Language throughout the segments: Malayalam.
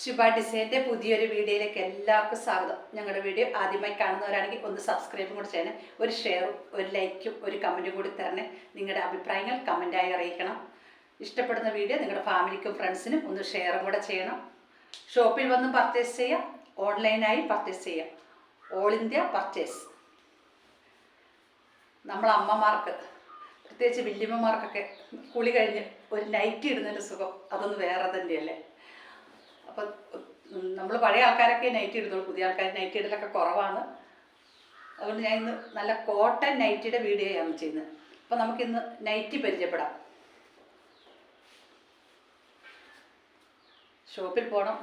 ശുഭ ഡിസൈന്റെ പുതിയൊരു വീഡിയോയിലേക്ക് എല്ലാവർക്കും സ്വാഗതം. ഞങ്ങളുടെ വീഡിയോ ആദ്യമായി കാണുന്നവരാണെങ്കിൽ ഒന്ന് സബ്സ്ക്രൈബും കൂടി ചെയ്യണം. ഒരു ഷെയറും ഒരു ലൈക്കും ഒരു കമന്റും കൂടി തരണേ. നിങ്ങളുടെ അഭിപ്രായങ്ങൾ കമന്റായി അറിയിക്കണം. ഇഷ്ടപ്പെടുന്ന വീഡിയോ നിങ്ങളുടെ ഫാമിലിക്കും ഫ്രണ്ട്സിനും ഒന്ന് ഷെയറും കൂടെ ചെയ്യണം. ഷോപ്പിൽ വന്ന് പർച്ചേസ് ചെയ്യാം. ഓൺലൈനായി പർച്ചേസ് ചെയ്യാം. ഓൾ ഇന്ത്യ പർച്ചേസ് നമ്മളെ അമ്മമാർക്ക് പ്രത്യേകിച്ച് വല്യമ്മമാർക്കൊക്കെ കുളി കഴിഞ്ഞ് ഒരു നൈറ്റ് ഇടുന്നതിന്റെ സുഖം. അതൊന്ന് വേറെ തന്നെയല്ലേ? അപ്പം നമ്മൾ പഴയ ആൾക്കാരൊക്കെ നൈറ്റി ഇടുന്നുള്ളൂ പുതിയ ആൾക്കാർ നൈറ്റി ഇടലൊക്കെ കുറവാണ്. അതുകൊണ്ട് ഞാൻ ഇന്ന് നല്ല കോട്ടൺ നൈറ്റിയുടെ വീഡിയോയാണ് ചെയ്യുന്നത്. അപ്പം നമുക്കിന്ന് നൈറ്റി പരിചയപ്പെടാം. ഷോപ്പിൽ പോകണം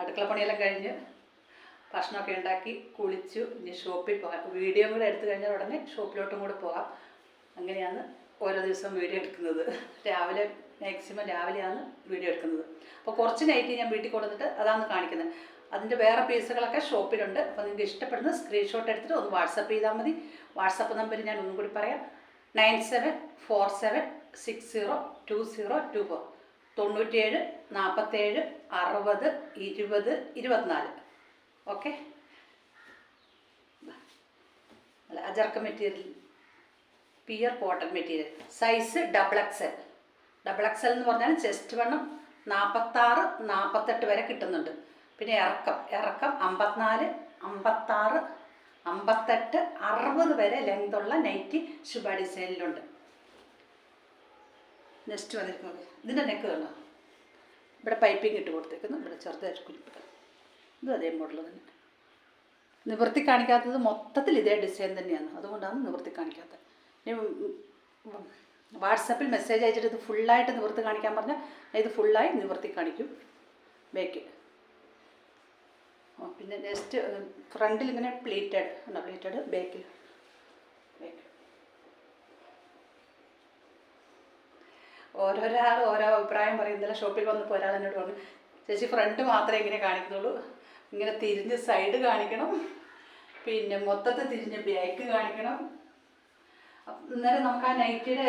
അടുക്കള പണിയെല്ലാം കഴിഞ്ഞ് ഭക്ഷണമൊക്കെ ഉണ്ടാക്കി കുളിച്ചു. ഇനി ഷോപ്പിൽ പോകാം. വീഡിയോ കൂടെ എടുത്തു കഴിഞ്ഞാൽ ഉടനെ ഷോപ്പിലോട്ടും കൂടെ പോകാം. അങ്ങനെയാണ് ഓരോ ദിവസവും വീഡിയോ എടുക്കുന്നത്. രാവിലെ മാക്സിമം രാവിലെയാണ് വീഡിയോ എടുക്കുന്നത്. അപ്പോൾ കുറച്ച് നൈറ്റ് ഞാൻ വീട്ടിൽ കൊടുത്തിട്ട് അതാണ് കാണിക്കുന്നത് അതിന്റെ വേറെ പീസുകളൊക്കെ ഷോപ്പിലുണ്ട്. അപ്പോൾ നിങ്ങൾക്ക് ഇഷ്ടപ്പെടുന്ന സ്ക്രീൻഷോട്ട് എടുത്തിട്ട് ഒന്ന് വാട്സപ്പ് ചെയ്താൽ മതി. വാട്സപ്പ് നമ്പർ ഞാൻ ഒന്നും കൂടി പറയാം. Nine seven four seven six zero two zero two four തൊണ്ണൂറ്റിയേഴ് നാൽപ്പത്തേഴ് അറുപത് ഇരുപത് ഇരുപത്തിനാല്. Okay Ajrakh material pure cotton material size double XL double XL എന്ന് പറഞ്ഞാൽ ചെസ്റ്റ് വണ്ണം നാൽപ്പത്താറ് നാൽപ്പത്തെട്ട് വരെ കിട്ടുന്നുണ്ട്. പിന്നെ ഇറക്കം. ഇറക്കം അമ്പത്തിനാല് അമ്പത്താറ് അമ്പത്തെട്ട് അറുപത് വരെ ലെങ്തുള്ള നൈറ്റി ശുഭ ഡിസൈനിലുണ്ട് നെക്സ്റ്റ് വന്നിരിക്കുന്നത്. ഇതിന്റെ നെക്ക് കണ്ടോ? ഇവിടെ പൈപ്പിംഗ് ഇട്ട് കൊടുത്തേക്കുന്നു. ഇവിടെ ചെറുതായിട്ട് കുലിപ്പിക്കാം ഇത് അതേ മോഡൽ തന്നെ. നിവൃത്തി കാണിക്കാത്തത് മൊത്തത്തിൽ ഇതേ ഡിസൈൻ തന്നെയാണ്. അതുകൊണ്ടാണ് നിവൃത്തി കാണിക്കാത്തത്. വാട്സപ്പിൽ മെസ്സേജ് അയച്ചിട്ട് ഇത് ഫുള്ളായിട്ട് നിവർത്തി കാണിക്കാൻ പറഞ്ഞാൽ ഇത് ഫുള്ളായി നിവർത്തി കാണിക്കും. ബേക്ക് പിന്നെ നെക്സ്റ്റ് ഫ്രണ്ടിൽ ഇങ്ങനെ പ്ലീറ്റഡ് ഉണ്ടോ പ്ലീറ്റഡ് ബേക്കിൽ. ബേക്ക് ഓരോരാൾ ഓരോ അഭിപ്രായം പറയും. ഇന്നലെ ഷോപ്പിൽ വന്നപ്പോൾ ഒരാൾ എന്നോട് പറഞ്ഞു ചേച്ചി ഫ്രണ്ട് മാത്രമേ ഇങ്ങനെ കാണിക്കുന്നുള്ളൂ ഇങ്ങനെ തിരിഞ്ഞ് സൈഡ് കാണിക്കണം. പിന്നെ മൊത്തത്തിൽ തിരിഞ്ഞ് ബാക്ക് കാണിക്കണം. അന്നേരം നമുക്ക് ആ നൈറ്റിയുടെ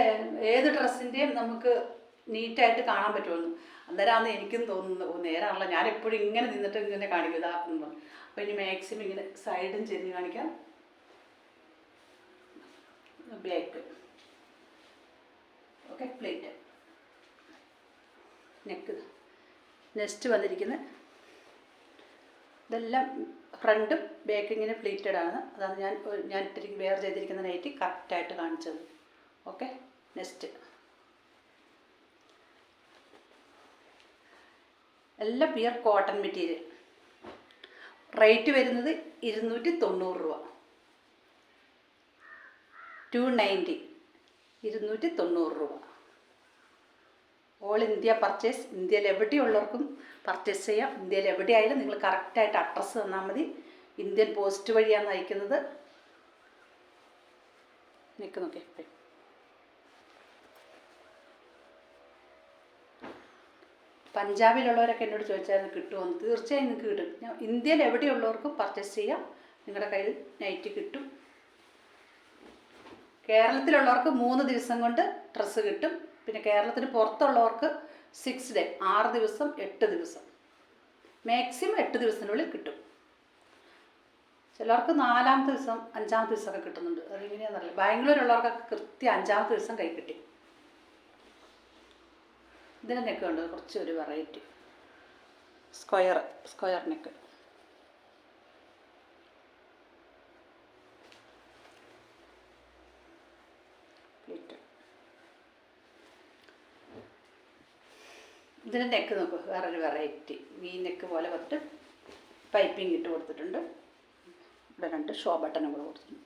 ഏത് ഡ്രസ്സിന്റെയും നമുക്ക് നീറ്റായിട്ട് കാണാൻ പറ്റുമെന്ന് അന്നേരമാണ് എനിക്കും തോന്നുന്നത് ഓ നേരാണല്ലോ. ഞാൻ എപ്പോഴും ഇങ്ങനെ നിന്നിട്ട് ഇങ്ങനെ കാണിക്കും ഇതാ എന്ന് പറഞ്ഞു. അപ്പോൾ ഇനി മാക്സിമം ഇങ്ങനെ സൈഡും ചെരിഞ്ഞ് കാണിക്കാം. Pleat okay pleat. Neck. Next വന്നിരിക്കുന്ന ഇതെല്ലാം ഫ്രണ്ടും ബേക്കിങ്ങിന് പ്ലീറ്റഡ് ആണ്. അതാണ് ഞാൻ ഞാൻ ഇത്തിരി വെയർ ചെയ്തിരിക്കുന്ന നൈറ്റി കറക്റ്റായിട്ട് കാണിച്ചത്. ഓക്കെ നെക്സ്റ്റ് എല്ലാം പിയർ കോട്ടൺ മെറ്റീരിയൽ റേറ്റ് വരുന്നത് ഇരുന്നൂറ്റി തൊണ്ണൂറ് രൂപ. ടു നയന്റി ഇരുന്നൂറ്റി തൊണ്ണൂറ് രൂപ. ഓൾ ഇന്ത്യ പർച്ചേസ് ഇന്ത്യയിൽ എവിടെയുള്ളവർക്കും പർച്ചേസ് ചെയ്യാം. ഇന്ത്യയിൽ എവിടെയായാലും നിങ്ങൾ കറക്റ്റായിട്ട് അഡ്രസ്സ് തന്നാൽ മതി. ഇന്ത്യൻ പോസ്റ്റ് വഴിയാണ് അയക്കുന്നത്. നിൽക്ക് നോക്കി പഞ്ചാബിലുള്ളവരൊക്കെ എന്നോട് ചോദിച്ചായിരുന്നു കിട്ടുമെന്ന് തീർച്ചയായും നിങ്ങൾക്ക് കിട്ടും. ഇന്ത്യയിൽ എവിടെയുള്ളവർക്കും പർച്ചേസ് ചെയ്യാം. നിങ്ങളുടെ കയ്യിൽ നൈറ്റ് കിട്ടും. കേരളത്തിലുള്ളവർക്ക് മൂന്ന് ദിവസം കൊണ്ട് ഡ്രസ്സ് കിട്ടും. പിന്നെ കേരളത്തിന് പുറത്തുള്ളവർക്ക് സിക്സ് ഡേ ആറ് ദിവസം എട്ട് ദിവസം. മാക്സിമം എട്ട് ദിവസത്തിനുള്ളിൽ കിട്ടും. ചിലർക്ക് നാലാമത്തെ ദിവസം അഞ്ചാമത്തെ ദിവസമൊക്കെ കിട്ടുന്നുണ്ട്. അതെങ്ങനെയാണെന്നറിയില്ല ബാംഗ്ലൂരുള്ളവർക്കൊക്കെ കൃത്യം അഞ്ചാമത്തെ ദിവസം കൈ കിട്ടി. ഇതിന് നെക്ക് ഉണ്ട്. കുറച്ച് ഒരു variety square square neck pleat ഇതിന്റെ നെക്ക് നോക്കൂ വേറൊരു വെറൈറ്റി വി നെക്ക് പോലെ വന്നിട്ട് പൈപ്പിംഗ് ഇട്ട് കൊടുത്തിട്ടുണ്ട്. ഇവിടെ രണ്ട് ഷോ ബട്ടണും കൂടെ കൊടുത്തിട്ടുണ്ട്.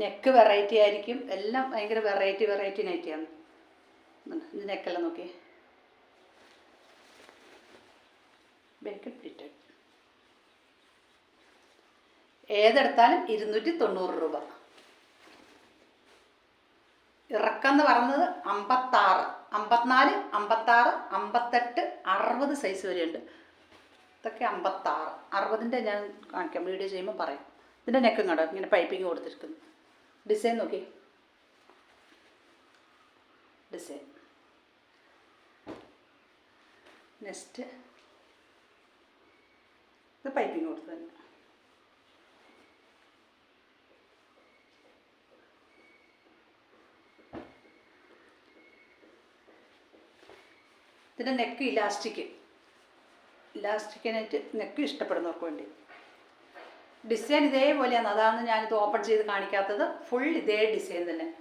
നെക്ക് വെറൈറ്റി ആയിരിക്കും. എല്ലാം ഭയങ്കര വെറൈറ്റി വെറൈറ്റി നൈറ്റിയാണ് ഇത് നെക്കെല്ലാം നോക്കി ബേക്കൽ പ്ലിറ്റഡ് ഏതെടുത്താലും ഇരുന്നൂറ്റി തൊണ്ണൂറ് രൂപ. ഇറക്കം എന്ന് പറയുന്നത് അമ്പത്താറ് അമ്പത്തിനാല് അമ്പത്താറ് അമ്പത്തെട്ട് അറുപത് സൈസ് വരെയുണ്ട്. ഇതൊക്കെ അമ്പത്താറ്. അറുപതിന്റെ ഞാൻ കാണിക്കാം വീഡിയോ ചെയ്യുമ്പോൾ പറയാം. ഇതിന്റെ നെക്കും കണ്ടോ? ഇങ്ങനെ പൈപ്പിങ് കൊടുത്തിരിക്കുന്നു. ഡിസൈൻ നോക്കി. ഡിസൈൻ നെക്സ്റ്റ് ഇത് പൈപ്പിംഗ് കൊടുത്തു തന്നെ ഇതിന്റെ നെക്ക് ഇലാസ്റ്റിക്. ഇലാസ്റ്റിക്കിനായിട്ട് നെക്ക് ഇഷ്ടപ്പെടുന്നവർക്ക് വേണ്ടി. ഡിസൈൻ ഇതേപോലെയാണ്. അതാണ് ഞാനിത് ഓപ്പൺ ചെയ്ത് കാണിക്കാത്തത്. ഫുൾ ഇതേ ഡിസൈൻ തന്നെ.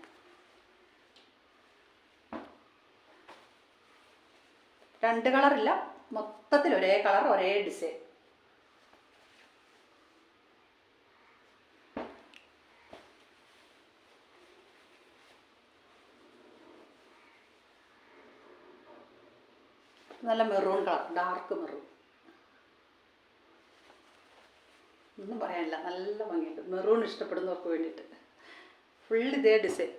രണ്ട് കളറില്ല. മൊത്തത്തിൽ ഒരേ കളർ ഒരേ ഡിസൈൻ. നല്ല മെറൂൺ കളർ ഡാർക്ക് മെറൂൺ. ഒന്നും പറയാനില്ല നല്ല ഭംഗിയുണ്ട്. മെറൂൺ ഇഷ്ടപ്പെടുന്നവർക്ക് വേണ്ടിയിട്ട്. ഫുൾ ഇതേ ഡിസൈൻ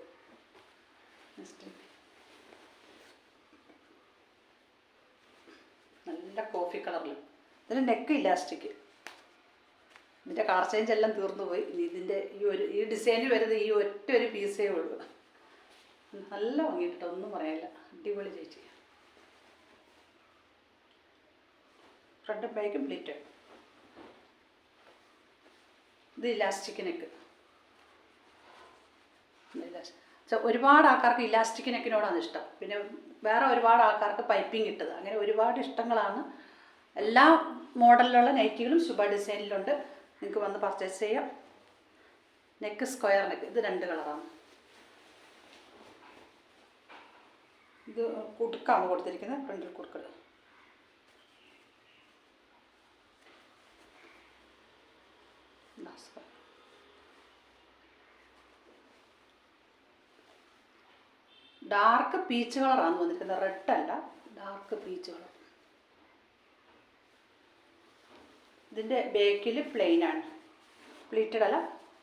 നല്ല കോഫി കളറിൽ ഇതിന് നെക്ക് ഇലാസ്റ്റിക് ഇതിന്റെ കളർ ചേഞ്ച് എല്ലാം തീർന്നു പോയി. ഇനി ഇതിന്റെ ഈ ഒരു ഈ ഡിസൈനിൽ വരുന്നത് ഈ ഒറ്റ ഒരു പീസേ ഉള്ളൂ. നല്ല ഭംഗിയിട്ടോ ഒന്നും പറയാനില്ല. അടിപൊളി ചേച്ചി. ഫ്രണ്ടും ബാക്കും പ്ലീറ്റ്. ഇത് ഇലാസ്റ്റിക് നെക്ക്. ഒരുപാട് ആൾക്കാർക്ക് ഇലാസ്റ്റിക് നെക്കിനോടാണ് ഇഷ്ടം. പിന്നെ വേറെ ഒരുപാട് ആൾക്കാർക്ക് പൈപ്പിംഗ് ഇട്ടത്. അങ്ങനെ ഒരുപാട് ഇഷ്ടങ്ങളാണ്. എല്ലാ മോഡലിലുള്ള നൈറ്റികളും ശുഭ ഡിസൈനിലുണ്ട്. നിങ്ങൾക്ക് വന്ന് പർച്ചേസ് ചെയ്യാം. Neck square neck. ഇത് രണ്ട് കളറാണ്. ഇത് കുടുക്കാണ് കൊടുത്തിരിക്കുന്നത്. ഫ്രണ്ടിൽ കുടുക്കൾ ഡാർക്ക് പീച്ച് കളറാണ് വന്നിരിക്കുന്നത്. റെഡ് അല്ല ഡാർക്ക് പീച്ച് കളർ ഇതിന്റെ ബേക്കിൽ പ്ലെയിൻ ആണ്. പ്ലീറ്റഡ് അല്ല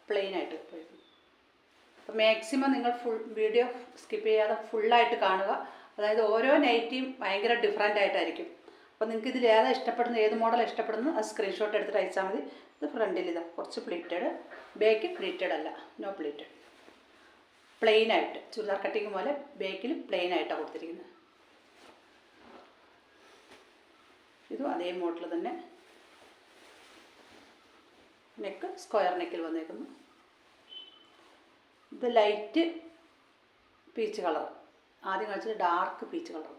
പ്ലെയിൻ ആയിട്ട് അപ്പോൾ മാക്സിമം നിങ്ങൾ ഫുൾ വീഡിയോ സ്കിപ്പ് ചെയ്യാതെ ഫുള്ളായിട്ട് കാണുക. അതായത് ഓരോ നൈറ്റിയും ഭയങ്കര ഡിഫറെന്റ് ആയിട്ടായിരിക്കും. അപ്പോൾ നിങ്ങൾക്ക് ഇതിൽ ഏതാ ഇഷ്ടപ്പെടുന്നത് ഏത് മോഡൽ ഇഷ്ടപ്പെടുന്നു അത് സ്ക്രീൻഷോട്ട് എടുത്തിട്ട് അയച്ചാൽ മതി. ഇത് ഫ്രണ്ടിൽ ഇതാ കുറച്ച് പ്ലീറ്റഡ് ബേക്ക് പ്ലീറ്റഡ് അല്ല നോ പ്ലീറ്റഡ് പ്ലെയിൻ ആയിട്ട് ചുരിദാർ കട്ടിങ് പോലെ ബേക്കിൽ പ്ലെയിൻ ആയിട്ടാണ് കൊടുത്തിരിക്കുന്നത്. ഇതും അതേ മോഡൽ തന്നെ. നെക്ക് സ്ക്വയർ നെക്കിൽ വന്നേക്കുന്നു. ഇത് ലൈറ്റ് പീച്ച് കളർ ആദ്യം കാണിച്ചത് dark peach colour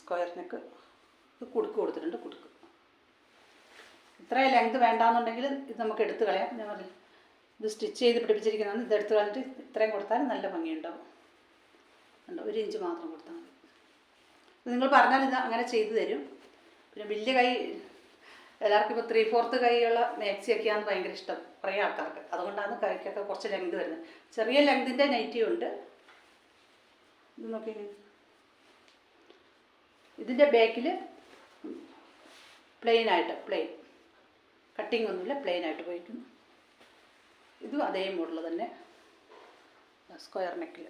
square neck ഇത് കുടുക്ക് കൊടുത്തിട്ടുണ്ട് കുടുക്ക്. ഇത്രയും ലെങ്ത് വേണ്ടാന്നുണ്ടെങ്കിൽ ഇത് നമുക്ക് എടുത്തു കളയാം. ഞാൻ പറഞ്ഞു ഇത് സ്റ്റിച്ച് ചെയ്ത് പിടിപ്പിച്ചിരിക്കുന്നതാണ്. ഇതെടുത്ത് കളഞ്ഞിട്ട് ഇത്രയും കൊടുത്താൽ നല്ല ഭംഗിയുണ്ടാവും. ഉണ്ടോ ഒരു ഇഞ്ച് മാത്രം കൊടുത്താൽ മതി. നിങ്ങൾ പറഞ്ഞാൽ ഇത് അങ്ങനെ ചെയ്തു തരും. പിന്നെ വലിയ കൈ എല്ലാവർക്കും ഇപ്പോൾ ത്രീ ഫോർത്ത് കൈയുള്ള മാക്സിയൊക്കെയാണ് ഭയങ്കര ഇഷ്ടം. കുറേ ആൾക്കാർക്ക്. അതുകൊണ്ടാണ് കൈക്കൊക്കെ കുറച്ച് ലെങ്ത് വരുന്നത്. ചെറിയ ലെങ്തിന്റെ നൈറ്റിയും ഉണ്ട്. ഇത് നോക്കി. ഇതിന്റെ ബാക്കിൽ പ്ലെയിനായിട്ട് പ്ലെയിൻ കട്ടിംഗ് ഒന്നുമില്ല പ്ലെയിനായിട്ട് പോയിരിക്കുന്നു. ഇതും അതേ മോഡൽ തന്നെ. സ്ക്വയർ നെക്കിൽ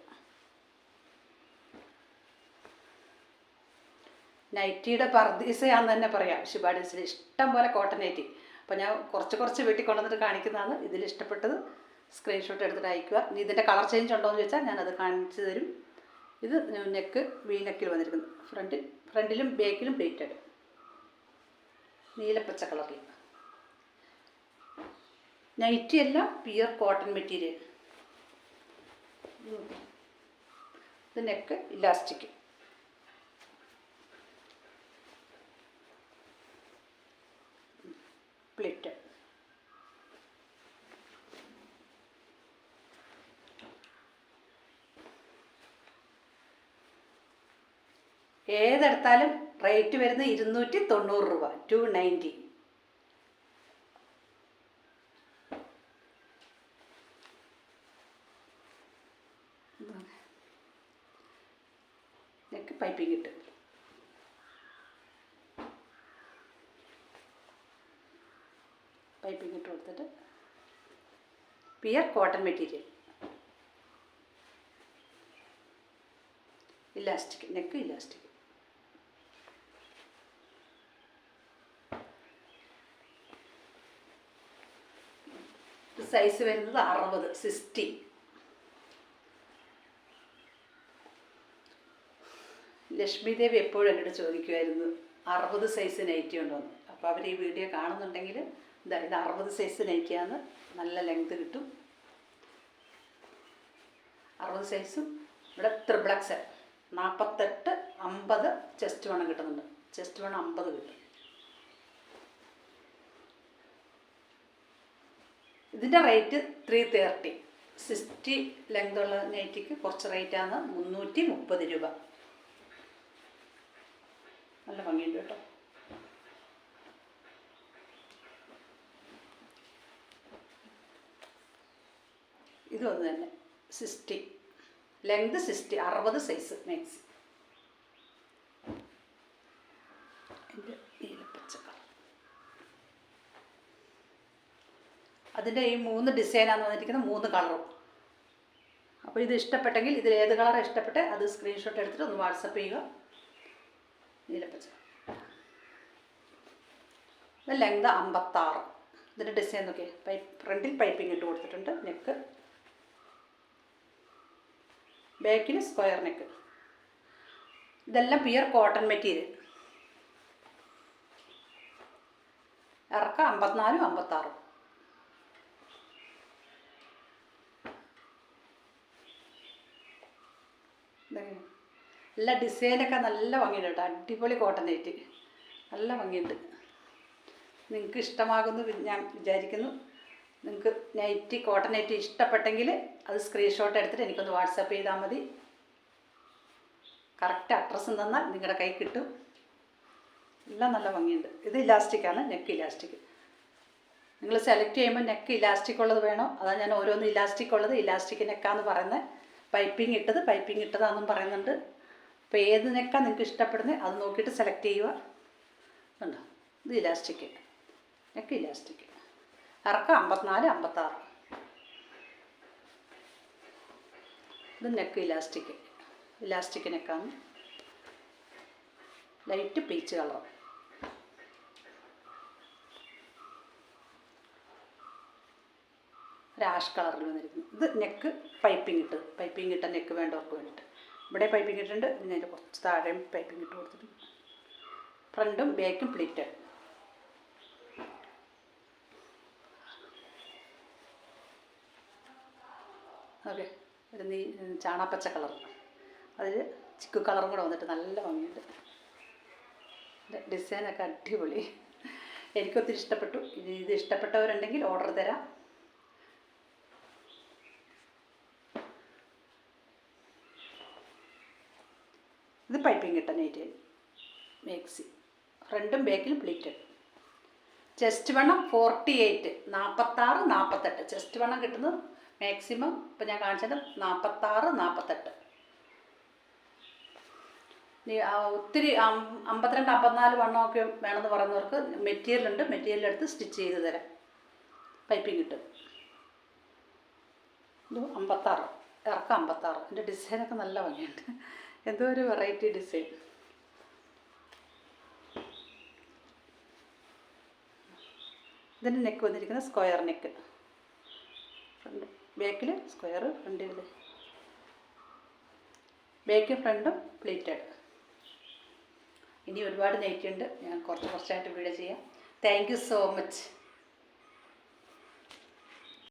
നൈറ്റിയുടെ പർദീസയാന്ന് തന്നെ പറയാം. ശിബാഡിസിൽ ഇഷ്ടം പോലെ കോട്ടൺ നൈറ്റി അപ്പോൾ ഞാൻ കുറച്ച് കുറച്ച് വീട്ടിൽ കൊണ്ടുവന്നിട്ട് കാണിക്കുന്നതാണ്. ഇതിൽ ഇഷ്ടപ്പെട്ടത് സ്ക്രീൻഷോട്ട് എടുത്തിട്ട് അയക്കുക. ഇനി ഇതിന്റെ കളർ ചേഞ്ച് ഉണ്ടോ എന്ന് ചോദിച്ചാൽ ഞാനത് കാണിച്ചു തരും. ഇത് നെക്ക് വി നെക്കിൽ വന്നിരിക്കുന്നു. ഫ്രണ്ടിൽ ഫ്രണ്ടിലും ബാക്കിലും പ്ലേറ്റഡ് നീലപ്പച്ച കളറിൽ നൈറ്റി അല്ല പിയർ കോട്ടൺ മെറ്റീരിയൽ ഇത് നെക്ക് ഇലാസ്റ്റിക് പ്ലിറ്റ് ഏതെടുത്താലും റേറ്റ് വരുന്നത് ഇരുന്നൂറ്റി തൊണ്ണൂറ് രൂപ ടു നയന്റി നെക്ക് പൈപ്പിംഗ് ഇട്ട് പൈപ്പിംഗ് ഇട്ട് കൊടുത്തിട്ട് pure cotton material elastic neck elastic size വരുന്നത് അറുപത് സിക്സ്റ്റി ലക്ഷ്മി ദേവി എപ്പോഴും എന്നോട് ചോദിക്കുമായിരുന്നു അറുപത് സൈസ് നൈറ്റി ഉണ്ടോന്ന്. അപ്പോൾ അവർ ഈ വീഡിയോ കാണുന്നുണ്ടെങ്കിൽ ഇതാ ഇത് അറുപത് സൈസ് നയിക്കാന്ന്. നല്ല ലെങ്ത് കിട്ടും. അറുപത് സൈസും ഇവിടെ ത്രിബ്ലക്സ് നാൽപ്പത്തെട്ട് അമ്പത് ചെസ്റ്റ് വണ്ണം കിട്ടുന്നുണ്ട്. ചെസ്റ്റ് വണ്ണം അമ്പത് കിട്ടും. ഇതിന്റെ rate three thirty sixty length ഉള്ള നൈറ്റിക്ക് കുറച്ച് റേറ്റാണ് മുന്നൂറ്റി മുപ്പത് രൂപ. നല്ല ഭംഗിയുണ്ട് കേട്ടോ. ഇതും അത് തന്നെ സിക്സ്റ്റി. ലെങ്ത് സിസ്റ്റി അറുപത് സൈസ് മാക്സി. അതിന്റെ ഈ മൂന്ന് ഡിസൈനാണ് വന്നിരിക്കുന്നത് മൂന്ന് കളറും അപ്പോൾ ഇത് ഇഷ്ടപ്പെട്ടെങ്കിൽ ഇതിൽ ഏത് കളർ ഇഷ്ടപ്പെട്ടേ അത് സ്ക്രീൻഷോട്ട് എടുത്തിട്ട് ഒന്ന് വാട്സപ്പ് ചെയ്യുക. നീലപ്പച്ച ലെങ്ത് അമ്പത്താറ്. ഇതിന്റെ ഡിസൈൻ നോക്കിയേ. പൈപ്പ് ഫ്രണ്ടിൽ പൈപ്പിംഗ് ഇട്ട് കൊടുത്തിട്ടുണ്ട്. നെക്ക് ബാക്കിൽ സ്ക്വയർ നെക്ക് ഇതെല്ലാം പ്യുർ കോട്ടൺ മെറ്റീരിയൽ ഇറക്കം അമ്പത്തിനാലും അമ്പത്താറും. നല്ല ഡിസൈനൊക്കെ നല്ല ഭംഗിയുണ്ട് കേട്ടോ. അടിപൊളി കോട്ടൺ നെറ്റ് നല്ല ഭംഗിയുണ്ട്. നിങ്ങൾക്ക് ഇഷ്ടമാകുമെന്ന് വി- ഞാൻ വിചാരിക്കുന്നു. നിങ്ങൾക്ക് നൈറ്റി കോട്ടൺ നൈറ്റി ഇഷ്ടപ്പെട്ടെങ്കിൽ അത് സ്ക്രീൻഷോട്ട് എടുത്തിട്ട് എനിക്കൊന്ന് വാട്സപ്പ് ചെയ്താൽ മതി. കറക്റ്റ് അഡ്രസ്സും തന്നാൽ നിങ്ങളുടെ കൈ കിട്ടും. എല്ലാം നല്ല ഭംഗിയുണ്ട്. ഇത് ഇലാസ്റ്റിക്കാണ് നെക്ക് ഇലാസ്റ്റിക് നിങ്ങൾ സെലക്ട് ചെയ്യുമ്പോൾ നെക്ക് ഇലാസ്റ്റിക് ഉള്ളത് വേണോ? അതാ ഞാൻ ഓരോന്ന് ഇലാസ്റ്റിക് ഉള്ളത് ഇലാസ്റ്റിക് നെക്കാന്ന് പറയുന്നത് പൈപ്പിംഗ് ഇട്ടത് പൈപ്പിംഗ് ഇട്ടതാണെന്നും പറയുന്നുണ്ട്. അപ്പോൾ ഏത് നെക്കാണ് നിങ്ങൾക്ക് ഇഷ്ടപ്പെടുന്നത് അത് നോക്കിയിട്ട് സെലക്ട് ചെയ്യുക. ഉണ്ടോ ഇത് ഇലാസ്റ്റിക് നെക്ക് ഇലാസ്റ്റിക് ഇറക്കം അമ്പത്തിനാല് അമ്പത്താറ്. ഇത് നെക്ക് ഇലാസ്റ്റിക്. ഇലാസ്റ്റിക് നെക്കാണ് ലൈറ്റ് പീച്ച് കളർ ഒരു ആഷ് കളറിൽ വന്നിരിക്കുന്നു. ഇത് നെക്ക് പൈപ്പിംഗ് ഇട്ട് പൈപ്പിംഗ് ഇട്ട നെക്ക് വേണ്ടവർക്ക് വേണ്ടിയിട്ട്. ഇവിടെ പൈപ്പിംഗ് ഇട്ടിട്ടുണ്ട്. പിന്നെ അതിന്റെ കുറച്ച് താഴെയും പൈപ്പിംഗ് ഇട്ട് കൊടുത്തിട്ടുണ്ട്. ഫ്രണ്ടും ബാക്കും പ്ലിറ്റ്. ഓക്കെ ഒരു നീ ചാണാപ്പച്ച കളർ. അതിൽ ചിക്കു കളറും കൂടെ വന്നിട്ട് നല്ല ഭംഗിയുണ്ട്. ഡിസൈനൊക്കെ അടിപൊളി. എനിക്കൊത്തിരി ഇഷ്ടപ്പെട്ടു. ഇത് ഇഷ്ടപ്പെട്ടവരുണ്ടെങ്കിൽ ഓർഡർ തരാം. ഇത് പൈപ്പിംഗ് ഇട്ട നൈറ്റ് മേക്സി ഫ്രണ്ടും ബാക്കിലും പ്ലീറ്റഡ് ചെസ്റ്റ് വണ്ണം ഫോർട്ടി എയ്റ്റ് നാൽപ്പത്താറ് നാൽപ്പത്തെട്ട് ചെസ്റ്റ് വണ്ണം കിട്ടുന്നത് മാക്സിമം ഇപ്പം ഞാൻ കാണിച്ചത് നാൽപ്പത്താറ് നാൽപ്പത്തെട്ട് ഒത്തിരി അമ്പത്തിരണ്ട് അമ്പത്തിനാല് വണ്ണമൊക്കെ വേണമെന്ന് പറയുന്നവർക്ക് മെറ്റീരിയൽ ഉണ്ട്. മെറ്റീരിയൽ എടുത്ത് സ്റ്റിച്ച് ചെയ്ത് തരാം. പൈപ്പിംഗ് കിട്ടും ഇത് അമ്പത്താറ്. ഇറക്കം അമ്പത്താറ്. എന്റെ ഡിസൈനൊക്കെ നല്ല ഭംഗിയുണ്ട്. എന്തോ ഒരു വെറൈറ്റി ഡിസൈൻ. ഇതിന്റെ നെക്ക് വന്നിരിക്കുന്നത് സ്ക്വയർ നെക്ക്. ബാക്കിൽ സ്ക്വയർ ഫ്രണ്ടിൽ ബാക്കും ഫ്രണ്ടും പ്ലേറ്റഡ്. ഇനി ഒരുപാട് നെയ്റ്റുണ്ട് ഞാൻ കുറച്ച് കുറച്ചായിട്ട് വീഡിയോ ചെയ്യാം. Thank you so much